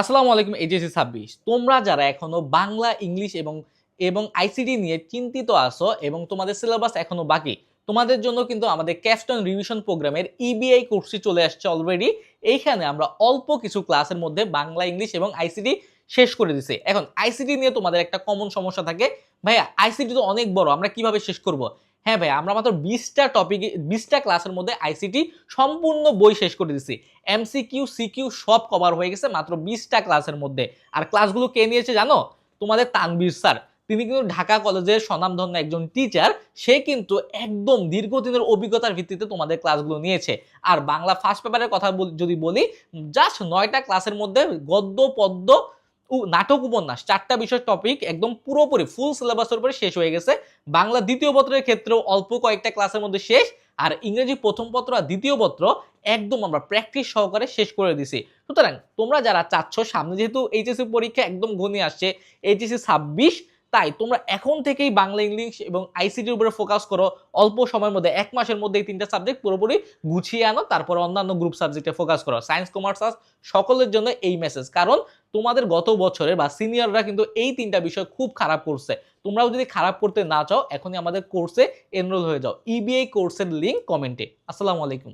আসসালামু আলাইকুম এইচএসি ছাব্বিশ। তোমরা যারা এখনও বাংলা, ইংলিশ এবং এবং আইসিডি নিয়ে চিন্তিত আসো এবং তোমাদের সিলেবাস এখনও বাকি, তোমাদের জন্য কিন্তু আমাদের ক্যাস্টন রিভিশন প্রোগ্রামের ইবিআই কোর্সটি চলে আসছে অলরেডি এইখানে আমরা অল্প কিছু ক্লাসের মধ্যে বাংলা, ইংলিশ এবং আইসিটি শেষ করে দিছে। এখন আইসিটি নিয়ে তোমাদের একটা কমন সমস্যা থাকে। ভাইয়া আইসিটি তো অনেক বড়, আমরা কীভাবে শেষ করব? হ্যাঁ ভাই আমরা মাত্র বিশটা টপিক বিশটা ক্লাসের মধ্যে আইসিটি সম্পূর্ণ বই শেষ করে দিছি। এমসিকিউ সিকিউ সব কভার হয়ে গেছে মাত্র বিশটা ক্লাসের মধ্যে। আর ক্লাসগুলো কে নিয়েছে জানো? তোমাদের তানবীর স্যার। তিনি কিন্তু ঢাকা কলেজের স্বনামধন্য একজন টিচার সে কিন্তু একদম দীর্ঘদিনের অভিজ্ঞতার ভিত্তিতে তোমাদের ক্লাসগুলো নিয়েছে। আর বাংলা ফার্স্ট পেপারের কথা যদি বলি জাস্ট নয়টা ক্লাসের মধ্যে গদ্য, পদ্য নাটক উপন্যাস, চারটা বিষয় টপিক একদম পুরোপুরি ফুল সিলেবাসের উপরে শেষ হয়ে গেছে। বাংলা দ্বিতীয় পত্রের ক্ষেত্রেও অল্প কয়েকটা ক্লাসের মধ্যে শেষ, আর ইংরেজি প্রথম পত্র আর দ্বিতীয় পত্র একদম আমরা প্র্যাকটিস সহকারে শেষ করে দিছি। সুতরাং তোমরা যারা চাচ্ছ, সামনে যেহেতু এইচএসসি পরীক্ষা একদম ঘনিয়ে আসছে এইচএসসি ছাব্বিশ তাই তোমরা এখন থেকেই বাংলা, ইংলিশ এবং আইসিটির উপরে ফোকাস করো। অল্প সময়ের মধ্যে, এক মাসের মধ্যে এই তিনটা সাবজেক্ট পুরোপুরি গুছিয়ে আনো, তারপর অন্যান্য গ্রুপ সাবজেক্টে ফোকাস করো। সায়েন্স কমার্স আর্টস সকলের জন্য এই মেসেজ কারণ তোমাদের গত বছরে বা সিনিয়ররা কিন্তু এই তিনটা বিষয় খুব খারাপ করছে। তোমরাও যদি খারাপ করতে না চাও, এখনই আমাদের কোর্সে এনরোল হয়ে যাও। ইবিআই কোর্সের লিঙ্ক কমেন্টে আসসালামু আলাইকুম।